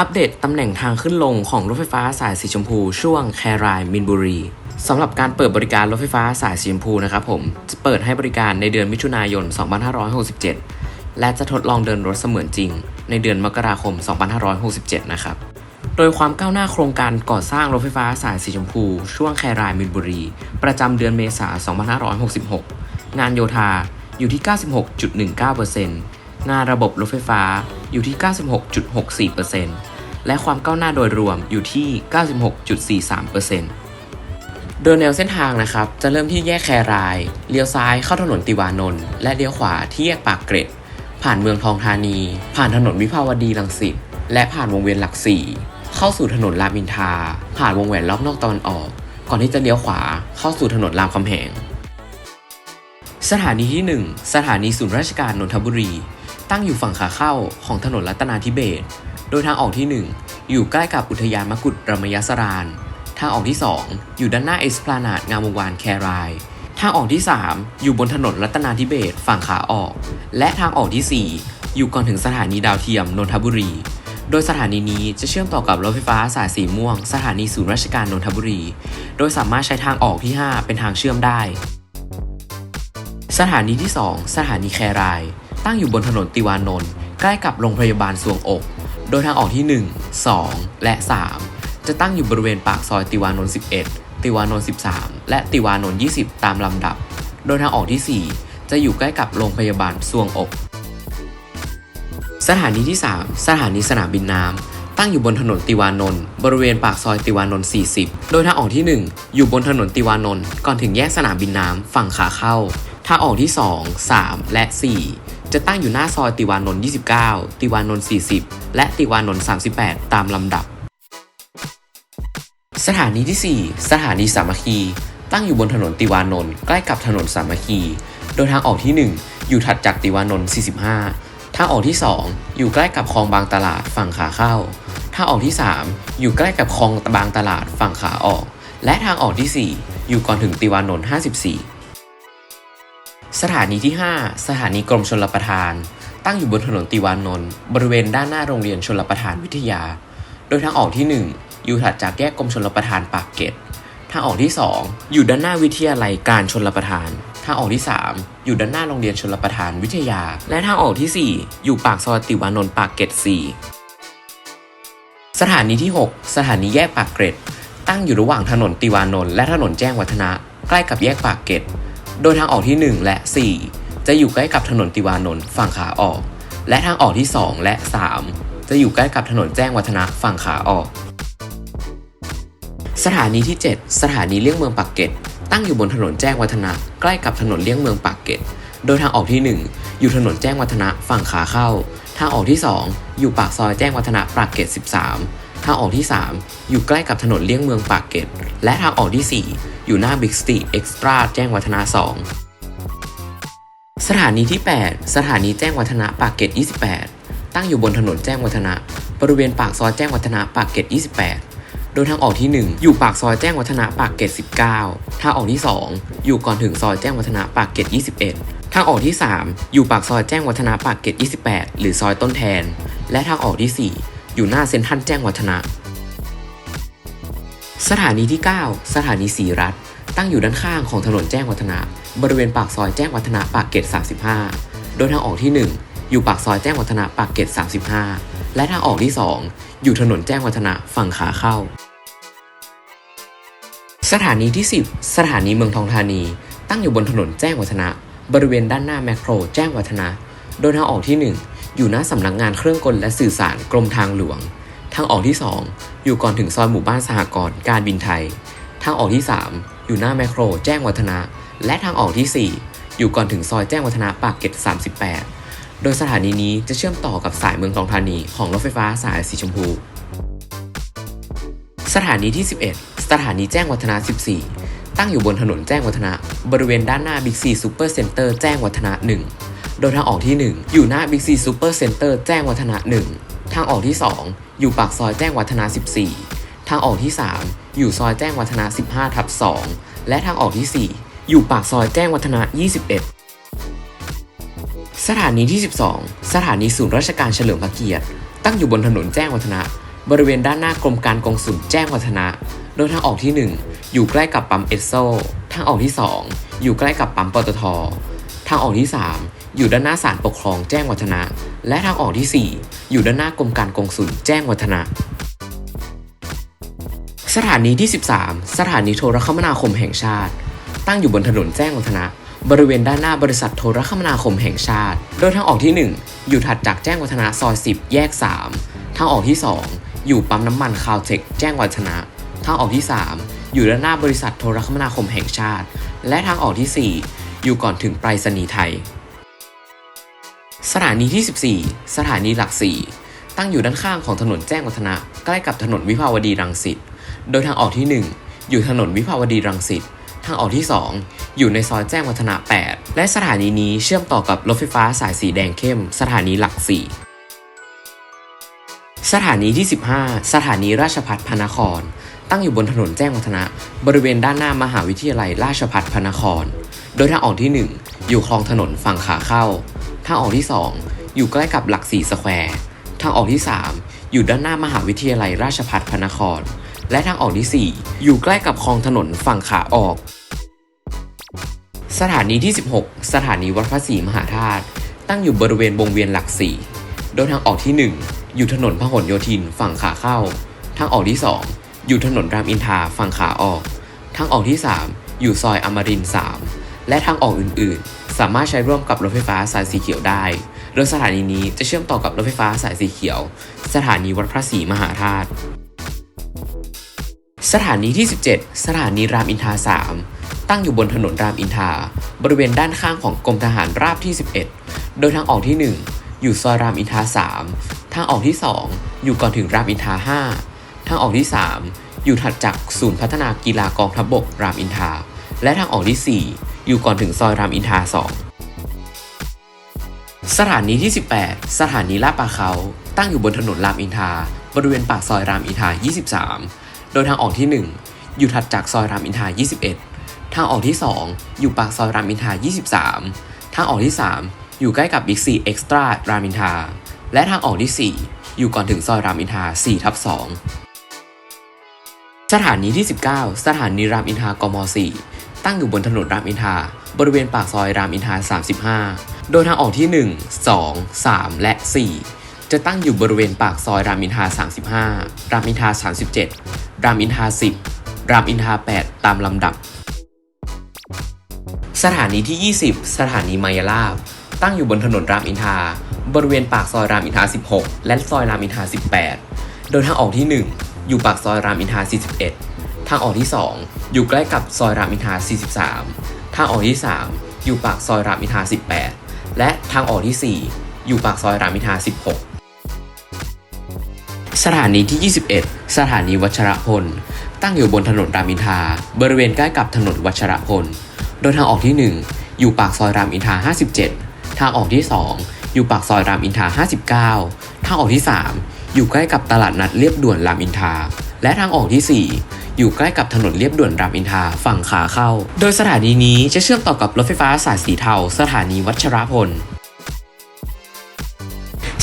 อัปเดตตำแหน่งทางขึ้นลงของรถไฟฟ้าสายสีชมพู ช่วงแครายมินบุรีสำหรับการเปิดบริการรถไฟฟ้าสายสีชมพูนะครับผมจะเปิดให้บริการในเดือนมิถุนายน 2567 และจะทดลองเดินรถเสมือนจริง ในเดือนมกราคม 2567 นะครับ โดยความก้าวหน้าโครงการก่อสร้างรถไฟฟ้าสายสีชมพู ช่วงแครายมินบุรี ประจำเดือนเมษายน 2566 งานโยธาอยู่ที่ 96.19% งานระบบรถไฟฟ้าอยู่ที่ 96.64%และความก้าวหน้าโดยรวมอยู่ที่ 96.43%โดยแนวเส้นทางนะครับ จะเริ่มที่แยกแคราย เลี้ยวซ้ายเข้าถนนติวานนท์และเลี้ยวขวาที่แยกปากเกร็ด ผ่านเมืองทองธานี ผ่านถนนวิภาวดีรังสิตและผ่านวงเวียนหลักสี่เข้าสู่ถนนรามอินทราผ่านวงแหวนรอบนอกตะวันออก ก่อนที่จะเลี้ยวขวาเข้าสู่ถนนรามคำแหงสถานีที่ 1 สถานีศูนย์ราชการนนทบุรี ตั้งอยู่ฝั่งขาเข้าของถนนรัตนาธิเบศโดยทางออกที่ 1 อยู่ใกล้กับอุทยานมกุฎรมยสราน ทางออกที่ 2 อยู่ด้านหน้าเอ็กซ์พลานาดงามวงวานแคราย ทางออกที่ 3 อยู่บนถนนรัตนาธิเบศฝั่งขาออก และทางออกที่ 4 อยู่ก่อนถึงสถานีดาวเทียมนนทบุรี โดยสถานีนี้จะเชื่อมต่อกับรถไฟฟ้าสายสีม่วง สถานีศูนย์ราชการนนทบุรี โดยสามารถใช้ทางออกที่ 5 เป็นทางเชื่อมได้ สถานีที่ 2 สถานีแคราย ตั้งอยู่บนถนนติวานนท์ใกล้กับโรงพยาบาลสวงอก โดยทางออกที่ 1 2 และ 3 จะตั้งอยู่บริเวณปากซอยติวานนท์11 ติวานนท์13 และติวานนท์20 ตามลำดับ โดยทางออกที่ 4 จะอยู่ใกล้กับโรงพยาบาลสวงอก สถานีที่ 3 สถานีสนามบินน้ำตั้งอยู่บนถนนติวานนท์บริเวณปากซอยติวานนท์40 โดยทางออกที่ 1 อยู่บนถนนติวานนท์ก่อนถึงแยกสนามบินน้ำฝั่งขาเข้า ทางออกที่ 2 3 และ4 จะตั้งอยู่หน้าซอยติวานนท์ 29 ติวานนท์ 40 และติวานนท์ 38 ตามลำดับ สถานีที่ 4 สถานีสามัคคี ตั้งอยู่บนถนนติวานนท์ใกล้กับถนนสามัคคี โดยทางออกที่ 1 อยู่ถัดจากติวานนท์ 45 ทางออกที่ 2 อยู่ใกล้กับคลองบางตลาดฝั่งขาเข้า ทางออกที่ 3 อยู่ใกล้กับคลองบางตลาดฝั่งขาออก และทางออกที่ 4 อยู่ก่อนถึงติวานนท์ 54 สถานีที่ 5 สถานีกรมชลประทาน ตั้งอยู่บนถนนติวานนท์บริเวณด้านหน้าโรงเรียนชลประทานวิทยา โดยทางออกที่ 1 อยู่ถัดจากแยกกรมชลประทานปากเกร็ดทางออกที่ 2 อยู่ด้านหน้าวิทยาลัยการชลประทาน ทางออกที่ 3 อยู่ด้านหน้าโรงเรียนชลประทานวิทยา และทางออกที่ 4 อยู่ปากซอยติวานนท์ปากเกร็ด4สถานีที่ 6 สถานีแยกปากเกร็ด ตั้งอยู่ระหว่างถนนติวานนท์และถนนแจ้งวัฒนะ ใกล้กับแยกปากเกร็ด โดยทางออกที่ 1 และ 4 จะอยู่ใกล้กับถนนติวานนท์ฝั่งขาออก และทางออกที่ 2 และ 3 จะอยู่ใกล้กับถนนแจ้งวัฒนะฝั่งขาออก สถานีที่ 7 สถานีเลี่ยงเมืองปากเกร็ดตั้งอยู่บนถนนแจ้งวัฒนะใกล้กับถนนเลี่ยงเมืองปากเกร็ด โดยทางออกที่ 1 อยู่ถนนแจ้งวัฒนะฝั่งขาเข้า ทางออกที่ 2 อยู่ปากซอยแจ้งวัฒนะปากเกร็ด13างออกที่ 3 อยู่ใกล้กับถนนเลี่ยงเมืองปากเกร็ด และทางออกที่ 4 อยู่หน้าบิ๊กสตีเอ็กซ์ตร้าแจ้งวัฒนะ2สถานีที่ 8 สถานีแจ้งวัฒนะปากเกร็ด 28 ตั้งอยู่บนถนนแจ้งวัฒนะ บริเวณปากซอยแจ้งวัฒนะปากเกร็ด 28 โดยทางออกที่ 1 อยู่ปากซอยแจ้งวัฒนะปากเกร็ด 19 ทางออกที่ 2 อยู่ก่อนถึงซอยแจ้งวัฒนะปากเกร็ด 21 ทางออกที่ 3 อยู่ปากซอยแจ้งวัฒนะปากเกร็ด 28 หรือซอยต้นแทน และทางออกที่ 4 อยู่หน้าเซ็นทรัลแจ้งวัฒนะ สถานีที่ 9 สถานีสีรัฐ ตั้งอยู่ด้านข้างของถนนแจ้งวัฒนะ บริเวณปากซอยแจ้งวัฒนะปากเกร็ด35 โดยทางออกที่ 1 อยู่ปากซอยแจ้งวัฒนะปากเกร็ด35 และทางออกที่ 2 อยู่ถนนแจ้งวัฒนะฝั่งขาเข้า สถานีที่ 10 สถานีเมืองทองธานี ตั้งอยู่บนถนนแจ้งวัฒนะ บริเวณด้านหน้าแมคโครแจ้งวัฒนะ โดยทางออกที่ 1 อยู่หน้าสำนักงานเครื่องกลและสื่อสารกรมทางหลวง ทางออกที่ 2 อยู่ก่อนถึงซอยหมู่บ้านสหกรณ์การบินไทย ทางออกที่ 3 อยู่หน้าแมคโคร แจ้งวัฒนะ และทางออกที่ 4 อยู่ก่อนถึงซอยแจ้งวัฒนะปากเกร็ด38 โดยสถานีนี้จะเชื่อมต่อกับสายเมืองทองธานีของรถไฟฟ้าสายสีชมพู สถานีที่ 11 สถานีแจ้งวัฒนะ 14 ตั้งอยู่บนถนนแจ้งวัฒนะ บริเวณด้านหน้า Big C Super Center แจ้งวัฒนะ 1 โดยทางออกที่ 1 อยู่หน้า Big C Super Center แจ้งวัฒนะ 1 ทางออกที่ 2 อยู่ปากซอยแจ้งวัฒนะ 14 ทางออกที่ 3 อยู่ซอยแจ้งวัฒนะ 15ทับ2และทางออกที่ 4 อยู่ปากซอยแจ้งวัฒนะ 21 สถานีที่ 12 สถานีศูนย์ราชการเฉลิมพระเกียรติ ตั้งอยู่บนถนนแจ้งวัฒนะ บริเวณด้านหน้ากรมการกงสุลแจ้งวัฒนะ โดยทางออกที่ 1 อยู่ใกล้กับปั๊มเอสโซ ทางออกที่ 2 อยู่ใกล้กับปั๊มปตท ทางออกที่ 3 อยู่ด้านหน้าศาลปกครองแจ้งวัฒนะ และทางออกที่ 4 อยู่ด้านหน้ากรมการกงสุลแจ้งวัฒนะ สถานีที่ 13 สถานีโทรคมนาคมแห่งชาติ ตั้งอยู่บนถนนแจ้งวัฒนะ บริเวณด้านหน้าบริษัทโทรคมนาคมแห่งชาติ โดยทางออกที่ 1 อยู่ถัดจากแจ้งวัฒนะซอย 10 แยก 3 ทางออกที่ 2 อยู่ปั๊มน้ำมันคาวเทคแจ้งวัฒนะ ทางออกที่ 3 อยู่ด้านหน้าบริษัทโทรคมนาคมแห่งชาติ และทางออกที่ 4 อยู่ก่อนถึงไปรษณีย์ไทย สถานีที่ 14 สถานีหลัก 4 ตั้งอยู่ด้านข้างของถนนแจ้งวัฒนะ ใกล้กับถนนวิภาวดีรังสิต โดยทางออกที่ 1 อยู่ถนนวิภาวดีรังสิต ทางออกที่ 2 อยู่ในซอยแจ้งวัฒนะ 8 และสถานีนี้เชื่อมต่อกับรถไฟฟ้าสายสีแดงเข้ม สถานีหลัก 4 สถานีที่ 15 สถานีราชพัฒพระนคร ตั้งอยู่บนถนนแจ้งวัฒนะ บริเวณด้านหน้ามหาวิทยาลัยราชพัฒพระนคร โดยทางออกที่ 1 อยู่คลองถนนฝั่งขาเข้า ทางออกที่ 2 อยู่ใกล้กับหลักสี่สแควร์ ทางออกที่ 3 อยู่ด้านหน้ามหาวิทยาลัยราชภัฏพระนคร และทางออกที่ 4 อยู่ใกล้กับคลองถนนฝั่งขาออก สถานีที่ 16 สถานีวัดพระศรีมหาธาตุ ตั้งอยู่บริเวณวงเวียนหลักสี่ โดยทางออกที่ 1 อยู่ถนนพหลโยธินฝั่งขาเข้า ทางออกที่ 2 อยู่ถนนรามอินทราฝั่งขาออก ทางออกที่ 3 อยู่ซอยอมรินทร์3และทางออกอื่น ๆ สามารถใช้ร่วมกับรถไฟฟ้าสายสีเขียวได้ โดยสถานีนี้จะเชื่อมต่อกับรถไฟฟ้าสายสีเขียว สถานีวัดพระศรีมหาธาตุ สถานีที่ 17 สถานีรามอินทรา3ตั้งอยู่บนถนนรามอินทราบริเวณด้านข้างของกรมทหารราบที่ 11 โดยทางออกที่ 1 อยู่ซอยรามอินทรา3ทางออกที่ 2 อยู่ก่อนถึงรามอินทรา5ทางออกที่ 3 อยู่ถัดจากศูนย์พัฒนากีฬากองทัพบกรามอินทราและทางออกที่ 4 อยู่ก่อนถึงซอยรามอินทรา2สถานีที่ 18 สถานีลาดปลาเขาตั้งอยู่บนถนนรามอินทราบริเวณปากซอยรามอินทรา23 โดยทางออกที่ 1 อยู่ถัดจากซอยรามอินทรา21 ทางออกที่ 2 อยู่ปากซอยรามอินทรา23 ทางออกที่ 3 อยู่ใกล้กับบิ๊กซีเอ็กซ์ตร้ารามอินทราและทางออกที่ 4 อยู่ก่อนถึงซอยรามอินทรา4ทับ2สถานีที่ 19 สถานีรามอินทรากม4 ตั้งอยู่บนถนนรามอินทราบริเวณปากซอยรามอินทรา35 โดยทางออกที่ 1 2 3 และ 4 จะตั้งอยู่บริเวณปากซอยรามอินทรา35 รามอินทรา37 รามอินทรา10 รามอินทรา8 ตามลำดับ สถานีที่ 20 สถานีมายาลาบ ตั้งอยู่บนถนนรามอินทราบริเวณปากซอยรามอินทรา16 และซอยรามอินทรา18 โดยทางออกที่ 1 อยู่ปากซอยรามอินทรา41 ทางออกที่ 2 อยู่ใกล้กับซอยรามอินทรา43 ทางออกที่ 3 อยู่ปากซอยรามอินทรา18 และทางออกที่ 4 อยู่ปากซอยรามอินทรา16 สถานีที่ 21 สถานีวัชรพล ตั้งอยู่บนถนนรามอินทราบริเวณใกล้กับถนนวัชรพล โดยทางออกที่ 1 อยู่ปากซอยรามอินทรา57 ทางออกที่ 2 อยู่ปากซอยรามอินทรา59 ทางออกที่ 3 อยู่ใกล้กับตลาดนัดเรียบด่วนรามอินทรา และทางออกที่ 4 อยู่ใกล้กับถนนเรียบด่วนรามอินทาฝั่งขาเข้า โดยสถานีนี้จะเชื่อมต่อกับรถไฟฟ้าสายสีเทาสถานีวัชรพล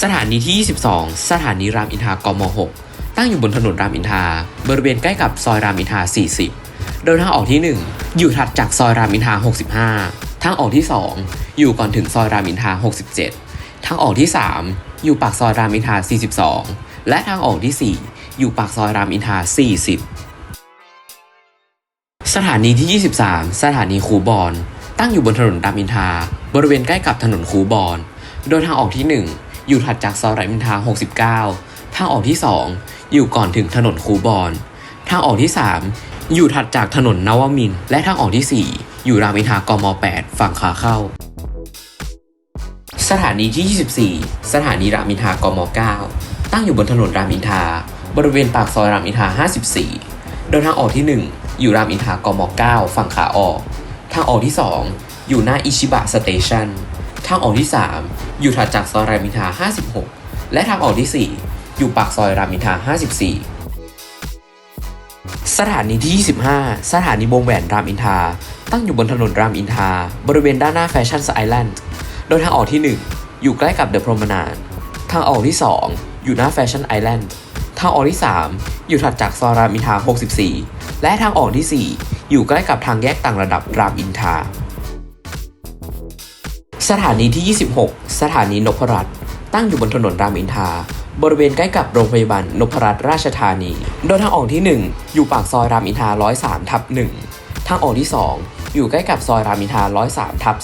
สถานีที่ 22 สถานีรามอินทากม 6 ตั้งอยู่บนถนนรามอินทา บริเวณใกล้กับซอยรามอินทา 40 โดยทางออกที่ 1 อยู่ถัดจากซอยรามอินทา 65 ทางออกที่ 2 อยู่ก่อนถึงซอยรามอินทา 67 ทางออกที่ 3 อยู่ปากซอยรามอินทา 42 และทางออกที่ 4 อยู่ปากซอยรามอินทรา40 สถานีที่ 23 สถานีคูบอน ตั้งอยู่บนถนนรามอินทราบริเวณใกล้กับถนนคูบอน โดยทางออกที่ 1 อยู่ถัดจากซอยรามอินทรา69 ทางออกที่ 2 อยู่ก่อนถึงถนนคูบอน ทางออกที่ 3 อยู่ถัดจากถนนนวมินทร์และทางออกที่ 4 อยู่รามอินทรากม 8 ฝั่งขาเข้าสถานีที่ 24 สถานีรามอินทรากม 9 ตั้งอยู่บนถนนรามอินทรา บริเวณปากซอยรามอินทรา54 โดยทางออกที่ 1 อยู่รามอินทรากม 9 ฝั่งขาออก ทางออกที่ 2 อยู่หน้าอิชิบะสเตชันทางออกที่ 3 อยู่ถัดจากซอยรามอินทรา56 และทางออกที่ 4 อยู่ปากซอยรามอินทรา54สถานีที่ 25 สถานีวงแหวนรามอินทราตั้งอยู่บนถนนรามอินทราบริเวณด้านหน้าแฟชั่นไอแลนด์ โดยทางออกที่ 1 อยู่ใกล้กับเดอะพรมนา d ทางออกที่ 2 อยู่หน้าแฟชั่นไอแลนด์ ทางออกที่ 3 อยู่ถัดจากซอยรามอินทรา64 และทางออกที่ 4 อยู่ใกล้กับทางแยกต่างระดับรามอินทราสถานีที่ 26 สถานีนพรัตน์ตั้งอยู่บนถนนรามอินทราบริเวณใกล้กับโรงพยาบาลนพรัตน์ราชธานี โดยทางออกที่ 1 อยู่ปากซอยรามอินทรา103 ทับ 1 ทางออกที่ 2 อยู่ใกล้กับซอยรามอินทรา103 ทับ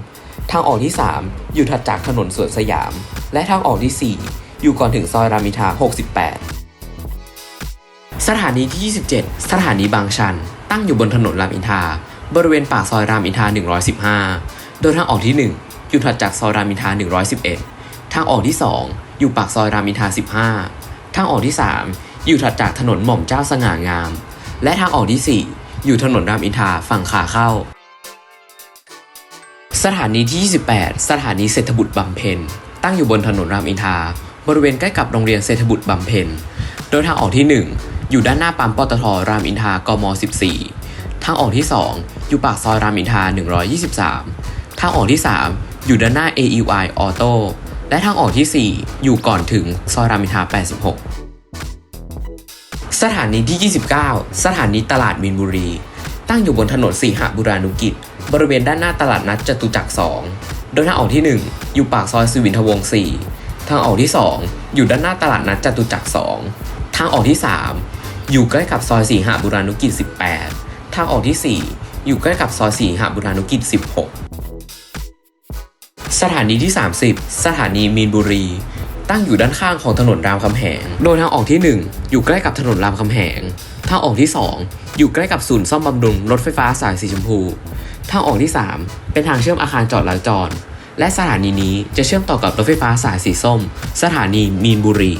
2 ทางออกที่ 3 อยู่ถัดจากถนนสวนสยาม และทางออกที่ 4 อยู่ก่อนถึงซอยรามอินทรา68 สถานีที่ 27 สถานีบางชัน ตั้งอยู่บนถนนรามอินทราบริเวณปากซอยรามอินทรา115 โดยทางออกที่ 1 อยู่ถัดจากซอยรามอินทรา111 ทางออกที่ 2 อยู่ปากซอยรามอินทรา15 ทางออกที่ 3 อยู่ถัดจากถนนหม่อมเจ้าสง่างาม และทางออกที่ 4 อยู่ถนนรามอินทราฝั่งขาเข้า สถานีที่ 28 สถานีเศรษฐบุตรบำเพ็ญ ตั้งอยู่บนถนนรามอินทราบริเวณใกล้กับโรงเรียนเศรษฐบุตรบำเพ็ญ โดยทางออกที่ 1 อยู่ด้านหน้าปั๊มปตทรามอินทากม 14 ทางออกที่ 2 อยู่ปากซอยรามอินทรา123 ทางออกที่ 3 อยู่ด้านหน้า AEY Auto และทางออกที่ 4 อยู่ก่อนถึงซอยรามอินทรา86 สถานีที่ 29 สถานีตลาดมีนบุรี ตั้งอยู่บนถนนสีหบุรานุกิจ บริเวณด้านหน้าตลาดนัดจตุจักร 2 โดยทางออกที่ 1 อยู่ปากซอยสุวินทวงศ์4ทางออกที่ 2 อยู่ด้านหน้าตลาดนัดจตุจักร 2 ทางออกที่ 3 อยู่ใกล้กับซอยสีหบุรานุกิจ 18 ทางออกที่ 4 อยู่ใกล้กับซอยสีหบุรานุกิจ 16 สถานีที่ 30 สถานีมีนบุรี ตั้งอยู่ด้านข้างของถนนรามคำแหง โดยทางออกที่ 1 อยู่ใกล้กับถนนรามคำแหง ทางออกที่ 2 อยู่ใกล้กับศูนย์ซ่อมบำรุงรถไฟฟ้าสายสีชมพู ทางออกที่ 3 เป็นทางเชื่อมอาคารจอดแล้วจอดและสถานีนี้จะเชื่อมต่อกับรถไฟฟ้าสายสีส้ม สถานีมีนบุรี